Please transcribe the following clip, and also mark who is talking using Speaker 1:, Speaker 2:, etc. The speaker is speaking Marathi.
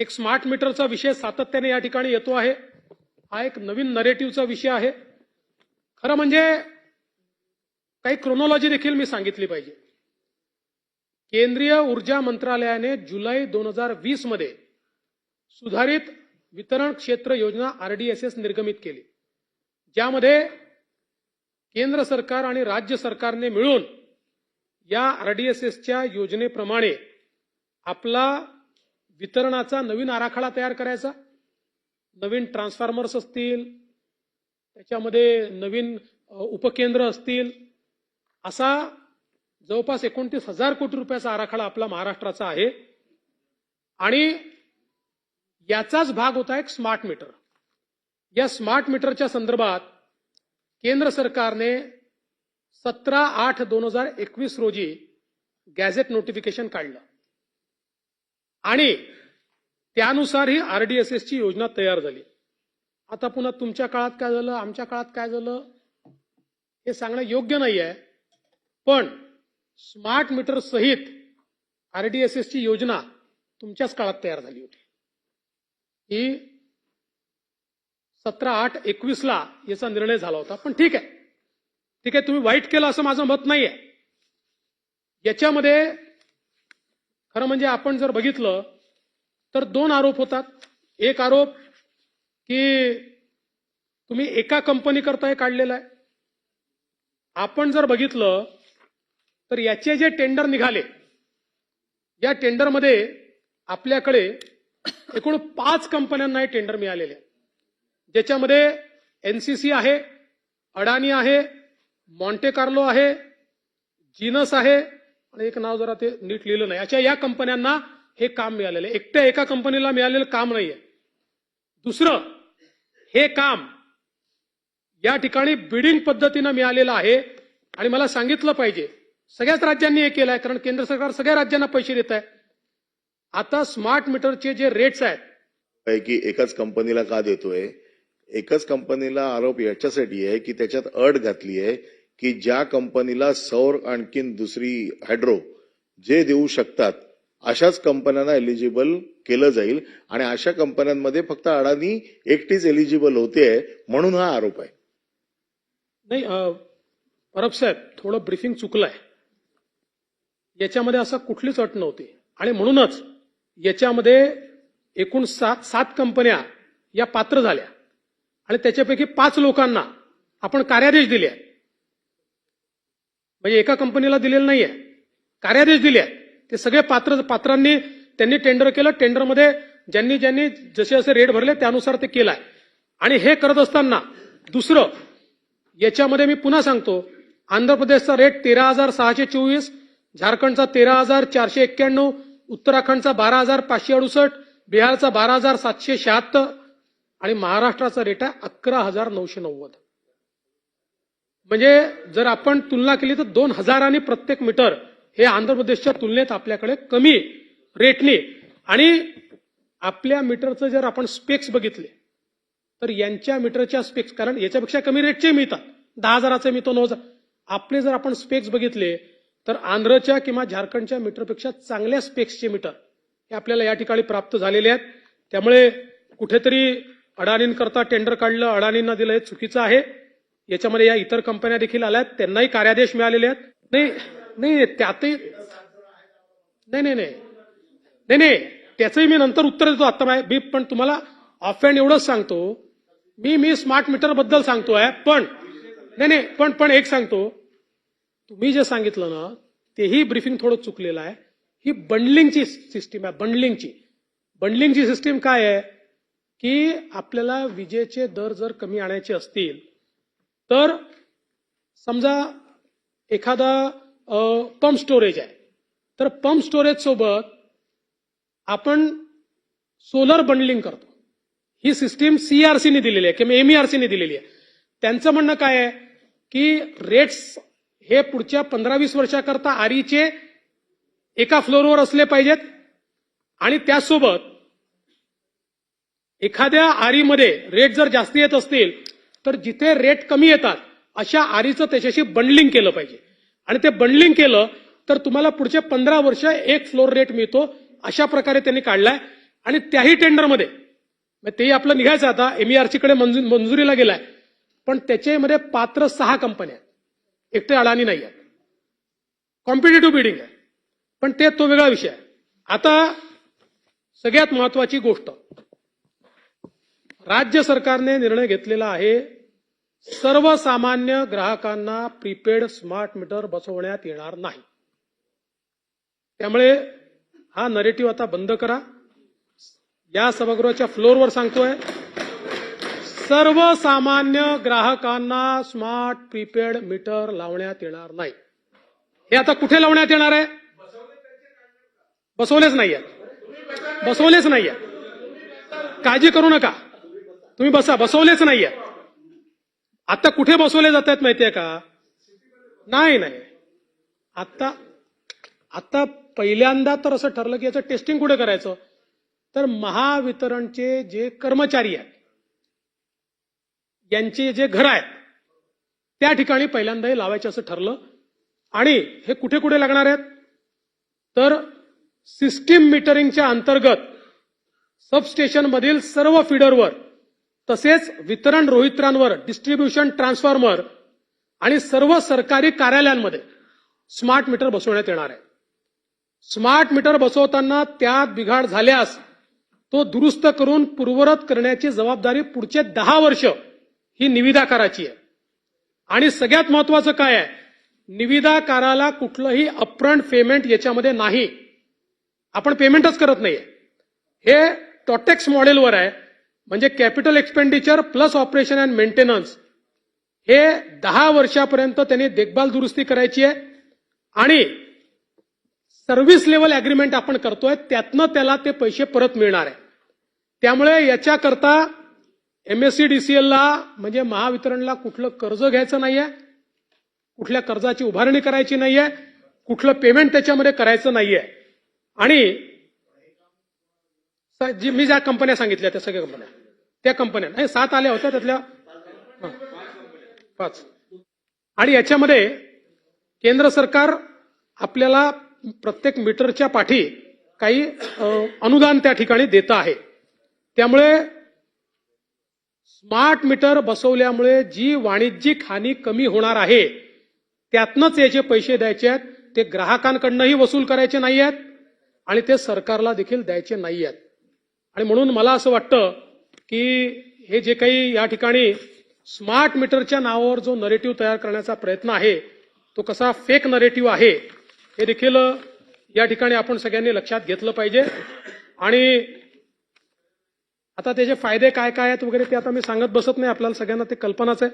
Speaker 1: एक स्मार्ट मीटरचा विषय सातत्याने या ठिकाणी येतो आहे. हा एक नवीन नरेटिव्हचा विषय आहे. खरं म्हणजे काही क्रोनॉलॉजी देखील मी सांगितली पाहिजे. केंद्रीय ऊर्जा मंत्रालयाने जुलै दोन हजार वीसमध्ये सुधारित वितरण क्षेत्र योजना आरडीएसएस निर्गमित केली. ज्यामध्ये केंद्र सरकार आणि राज्य सरकारने मिळून या आरडीएसएसच्या योजनेप्रमाणे आपला वितरणाचा नवीन आराखडा तयार करायचा. नवीन ट्रान्सफॉर्मर्स असतील. त्याच्यामध्ये नवीन उपकेंद्र असतील. असा जवळपास एकोणतीस हजार कोटी रुपयाचा आराखडा आपला महाराष्ट्राचा आहे. आणि याचाच भाग होता एक स्मार्ट मीटर या स्मार्ट मीटरच्या संदर्भात केंद्र सरकारने सतरा आठ दोन हजार एकवीस रोजी गॅझेट नोटिफिकेशन काढलं. आणि त्यानुसार ही आरडीएसएसची योजना तयार झाली. आता पुन्हा तुमच्या काळात काय झालं? आमच्या काळात काय झालं? हे सांगणं योग्य नाही आहे पण स्मार्ट मीटर सहित आरडीएसएसची योजना तुमच्याच काळात तयार झाली होती. ही सतरा आठ एकवीसला याचा निर्णय झाला होता. पण ठीक आहे. ठीक आहे तुम्ही वाईट केलं असं माझं मत नाही आहे याच्यामध्ये खरं म्हणजे आपण जर बघितलं तर दोन आरोप होतात. एक आरोप की तुम्ही एका कंपनी करताय काढलेला आहे. आपण जर बघितलं तर याचे जे टेंडर निघाले या टेंडरमध्ये आपल्याकडे एकूण पाच कंपन्यांना हे टेंडर मिळालेले ज्याच्यामध्ये एनसीसी आहे अडाणी आहे मॉन्टे कार्लो आहे जीनस आहे आणि एक नाव जरा ते नीट लिहिलं नाही. अशा या कंपन्यांना हे काम मिळालेलं आहे. एकट्या एका कंपनीला मिळालेलं काम नाहीये. दुसरं हे काम या ठिकाणी बिडिंग पद्धतीनं मिळालेलं आहे आणि मला सांगितलं पाहिजे. सगळ्याच राज्यांनी हे केलं आहे कारण केंद्र सरकार सगळ्या राज्यांना पैसे देत आहे. आता स्मार्ट मीटरचे जे रेट्स आहेत
Speaker 2: पैकी एकाच कंपनीला का देतोय? एकच कंपनीला आरोप याच्यासाठी आहे की त्याच्यात अट घातली आहे की ज्या कंपनीला सौर आणखीन दुसरी हायड्रो जे देऊ शकतात अशाच कंपन्यांना एलिजिबल केलं जाईल आणि अशा कंपन्यांमध्ये फक्त अडाणी एकटीच एलिजिबल होते म्हणून हा आरोप आहे.
Speaker 1: नाही परब साहेब थोडं ब्रीफिंग चुकलं आहे याच्यामध्ये असं कुठलीच अट नव्हती. आणि म्हणूनच याच्यामध्ये एकूण सात सात कंपन्या या पात्र झाल्या. आणि त्याच्यापैकी पाच लोकांना आपण कार्यादेश दिले म्हणजे एका कंपनीला दिलेला नाहीये. कार्यादेश दिले आहेत. ते सगळे पात्र पात्रांनी त्यांनी टेंडर केलं. टेंडरमध्ये ज्यांनी ज्यांनी जसे जसे रेट भरले त्यानुसार ते केलं आहे आणि हे करत असताना दुसरं याच्यामध्ये मी पुन्हा सांगतो आंध्र प्रदेशचा रेट तेरा हजार सहाशे चोवीस झारखंडचा तेरा हजार चारशे एक्क्याण्णव उत्तराखंडचा बारा हजार पाचशे अडुसष्ट बिहारचा बारा हजार सातशे शहात्तर आणि महाराष्ट्राचा रेट आहे अकरा हजार नऊशे नव्वद. म्हणजे जर आपण तुलना केली तर दोन हजारांनी प्रत्येक मीटर हे आंध्र प्रदेशच्या तुलनेत आपल्याकडे कमी रेटने आणि आपल्या मीटरचं जर आपण स्पेक्स बघितले तर यांच्या मीटरच्या स्पेक्स कारण याच्यापेक्षा कमी रेटचे मिळतात. दहा हजाराचे मिळतो नऊ हजार. आपले जर आपण स्पेक्स बघितले तर आंध्रच्या किंवा झारखंडच्या मीटरपेक्षा चांगल्या स्पेक्सचे मीटर हे आपल्याला या ठिकाणी प्राप्त झालेले आहेत. त्यामुळे कुठेतरी अडाणींकरता टेंडर काढलं अडाणींना दिलं हे चुकीचं आहे. याच्यामध्ये या इतर कंपन्या देखील आल्यात त्यांनाही कार्यादेश मिळालेले आहेत. नाही नाही त्यातही नाही नाही नाही. नाही नाही त्याचंही मी नंतर उत्तर देतो आता मा- मी पण तुम्हाला ऑफ हँड एवढंच सांगतो. मी मी स्मार्ट मीटरबद्दल सांगतोय पण नाही नाही पण पण एक सांगतो. तुम्ही जे सांगितलं ना तेही ब्रीफिंग थोडं चुकलेलं आहे. ही बंडलिंगची सिस्टीम आहे बंडलिंगची बंडलिंगची सिस्टीम काय आहे? की आपल्याला विजेचे दर जर कमी आणायचे असतील तर समजा एखादा पंप स्टोरेज आहे. तर पंप स्टोरेज सोबत आपण सोलर बंडलिंग करतो. ही सिस्टीम सीआरसीने दिलेली आहे किंवा एमईआरसीने दिलेली आहे. त्यांचं म्हणणं काय आहे? की रेट्स हे पुढच्या पंधरा वीस वर्षाकरता आरीचे एका फ्लोअरवर असले पाहिजेत. आणि त्यासोबत एखाद्या आरीमध्ये रेट जर जास्त येत असतील तर जिथे रेट कमी येतात अशा आरीचं त्याच्याशी बंडलिंग केलं पाहिजे. आणि ते बंडलिंग केलं तर तुम्हाला पुढचे पंधरा वर्ष एक फ्लोर रेट मिळतो अशा प्रकारे त्यांनी काढलाय. आणि त्याही टेंडरमध्ये मग तेही आपलं निघायचं आता एमईआरसीकडे मंजू- मंजुरीला गेलाय. पण त्याच्यामध्ये पात्र सहा कंपन्या आहेत. एकटे अडाणी नाही आहे कॉम्पिटेटिव्ह बिडिंग आहे. पण ते तो वेगळा विषय आहे. आता सगळ्यात महत्वाची गोष्ट. राज्य सरकारने निर्णय घेतलेला आहे सर्वसामान्य ग्राहकांना प्रीपेड स्मार्ट मीटर बसवण्यात येणार नाही. त्यामुळे हा नरेटिव्ह आता बंद करा. या सभागृहाच्या फ्लोअरवर सांगतोय सर्वसामान्य ग्राहकांना स्मार्ट प्रीपेड मीटर लावण्यात येणार नाही. हे आता कुठे लावण्यात येणार आहे? बसवलेच नाहीये. बसवलेच नाहीये. काळजी करू नका. तुम्ही बसा बसवलेच नाहीये. आता कुठे बसवले जात आहेत माहितीये का? नाही नाही. आता आता पहिल्यांदा तर असं ठरलं की याचं टेस्टिंग कुठे करायचं? तर महावितरणचे जे कर्मचारी आहेत यांचे जे घर आहेत त्या ठिकाणी पहिल्यांदा हे लावायचे असं ठरलं. आणि हे कुठे कुठे लागणार आहेत? तर सिस्टीम मीटरिंगच्या अंतर्गत सबस्टेशनमधील सर्व फिडरवर तसेच वितरण रोहित्रांवर डिस्ट्रीब्युशन ट्रान्सफॉर्मर आणि सर्व सरकारी कार्यालयांमध्ये स्मार्ट मीटर बसवण्यात येणार आहे. स्मार्ट मीटर बसवताना त्यात बिघाड झाल्यास तो दुरुस्त करून पूर्वरत करण्याची जबाबदारी पुढचे दहा वर्ष ही निविदाकाराची आहे. आणि सगळ्यात महत्वाचं काय आहे? निविदाकाराला कुठलंही अपफ्रंट पेमेंट याच्यामध्ये नाही. आपण पेमेंटच करत नाहीये. हे टॉटेक्स मॉडेलवर आहे. म्हणजे capital expenditure plus operation and maintenance हे दहा वर्षापर्यंत त्यांनी देखभाल दुरुस्ती करायची आहे. आणि सर्व्हिस लेवल अग्रीमेंट आपण करतोय त्यातनं त्याला ते पैसे परत मिळणार आहे. त्यामुळे याच्याकरता एमएससीडीसीएलला म्हणजे महावितरणला कुठलं कर्ज घ्यायचं नाहीये कुठल्या कर्जाची उभारणी करायची नाहीये कुठलं पेमेंट त्याच्यामध्ये करायचं नाहीये. आणि जी मी ज्या कंपन्या सांगितल्या त्या सगळ्या कंपन्या त्या कंपन्या नाही सात आल्या होत्या त्यातल्या. पाच. आणि याच्यामध्ये केंद्र सरकार आपल्याला प्रत्येक मीटरच्या पाठी काही अनुदान त्या ठिकाणी देत आहे. त्यामुळे स्मार्ट मीटर बसवल्यामुळे जी वाणिज्यिक हानी कमी होणार आहे त्यातनंच याचे पैसे द्यायचे आहेत ते ग्राहकांकडनंही वसूल करायचे नाही आहेत आणि ते सरकारला देखील द्यायचे नाही आहेत. आणि म्हणून मला असं वाटतं की हे जे काही या ठिकाणी स्मार्ट मीटरच्या नावावर जो नरेटिव्ह तयार करण्याचा प्रयत्न आहे तो कसा फेक नरेटिव्ह आहे हे देखील या ठिकाणी आपण सगळ्यांनी लक्षात घेतलं पाहिजे. आणि आता त्याचे फायदे काय काय आहेत वगैरे ते आता मी सांगत बसत नाही आपल्याला सगळ्यांना ते कल्पनाच आहे.